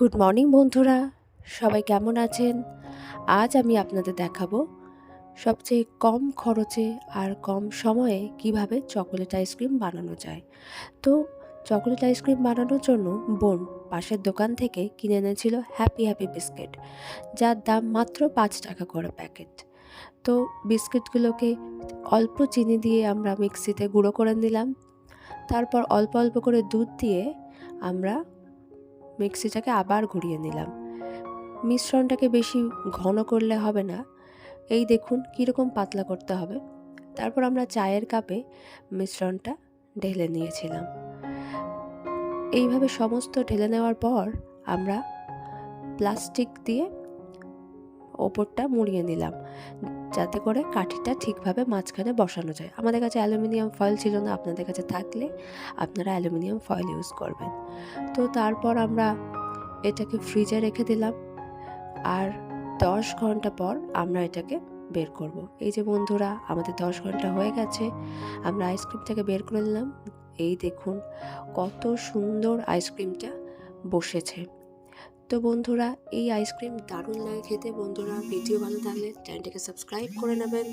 Good morning বন্ধুরা। সবাই কেমন আছেন? আজ আমি আপনাদের দেখাবো সবচেয়ে কম খরচে আর কম সময়ে কীভাবে চকোলেট আইসক্রিম বানানো যায়। তো, চকোলেট আইসক্রিম বানানোর জন্য বোন পাশের দোকান থেকে কিনে এনেছিল হ্যাপি হ্যাপি বিস্কিট যার দাম মাত্র পাঁচ টাকা করে প্যাকেট। তো, বিস্কিটগুলোকে অল্প চিনি দিয়ে আমরা মিক্সিতে গুঁড়ো করে নিলাম। তারপর অল্প অল্প করে দুধ দিয়ে আমরা মিক্সিটাকে আবার ঘুরিয়ে নিলাম। মিশ্রণটাকে বেশি ঘন করলে হবে না। এই দেখুন কীরকম পাতলা করতে হবে। তারপর আমরা চায়ের কাপে মিশ্রণটা ঢেলে নিয়েছিলাম। এইভাবে সমস্ত ঢেলে নেওয়ার পর আমরা প্লাস্টিক দিয়ে ওপরটা মুড়িয়ে নিলাম। যাতে করে কাঠিটা ঠিকভাবে মাঝখানে বসানো যায়। আমাদের কাছে অ্যালুমিনিয়াম ফয়েল ছিল না, আপনাদের কাছে থাকলে আপনারা অ্যালুমিনিয়াম ফয়েল ইউজ করবেন। তো তারপর আমরা এটাকে ফ্রিজে রেখে দিলাম আর দশ ঘণ্টা পর আমরা এটাকে বের করব। এই যে বন্ধুরা, আমাদের দশ ঘণ্টা হয়ে গেছে, আমরা আইসক্রিমটাকে বের করে নিলাম। এই দেখুন কত সুন্দর আইসক্রিমটা বসেছে। তো বন্ধুরা, এই আইসক্রিম দারুণ লাগে খেতে। বন্ধুরা ভিডিও ভালো থাকলে চ্যানেলটিকে সাবস্ক্রাইব করে নেবেন।